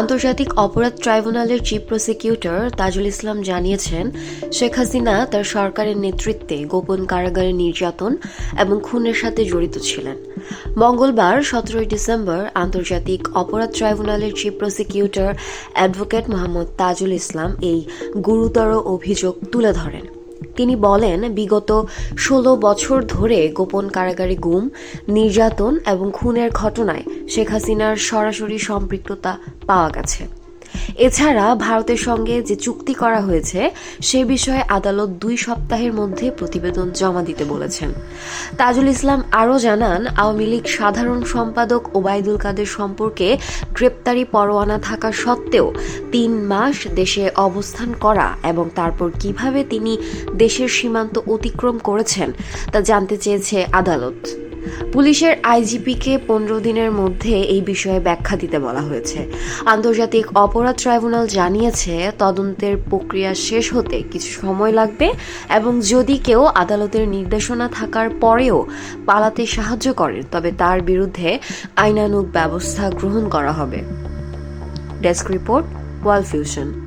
আন্তর্জাতিক অপরাধ ট্রাইব্যুনালের চিফ প্রসিকিউটর তাজুল ইসলাম জানিয়েছেন, শেখ হাসিনা তার সরকারের নেতৃত্বে গোপন কারাগারে নির্যাতন এবং খুনের সাথে জড়িত ছিলেন। মঙ্গলবার, সতেরোই ডিসেম্বর, আন্তর্জাতিক অপরাধ ট্রাইব্যুনালের chief prosecutor advocate Mohammad Tajul Islam এই গুরুতর অভিযোগ তুলে ধরেন। তিনি বলেন, বিগত ষোলো বছর ধরে গোপন কারাগারে গুম, নির্যাতন এবং খুনের ঘটনায় শেখ হাসিনার সরাসরি সম্পৃক্ততা পাওয়া গেছে। এছাড়া ভারতের সঙ্গে যে চুক্তি করা হয়েছে, সে বিষয়ে আদালত দুই সপ্তাহের মধ্যে প্রতিবেদন জমা দিতে বলেছেন। তাজুল ইসলাম আরও জানান, আওয়ামী লীগ সাধারণ সম্পাদক ওবায়দুল কাদের সম্পর্কে গ্রেপ্তারি পরোয়ানা থাকা সত্ত্বেও তিন মাস দেশে অবস্থান করা এবং তারপর কীভাবে তিনি দেশের সীমান্ত অতিক্রম করেছেন, তা জানতে চেয়েছে আদালত। পুলিশের আইজিপিকে পনেরো দিনের মধ্যে এই বিষয়ে ব্যাখ্যা দিতে বলা হয়েছে। আন্তর্জাতিক অপরাধ ট্রাইব্যুনাল জানিয়েছে, তদন্তের প্রক্রিয়া শেষ হতে কিছু সময় লাগবে এবং যদি কেউ আদালতের নির্দেশনা থাকার পরেও পালাতে সাহায্য করেন তবে তার বিরুদ্ধে আইনানুগ ব্যবস্থা গ্রহণ করা হবে। Desk report Wall Fusion.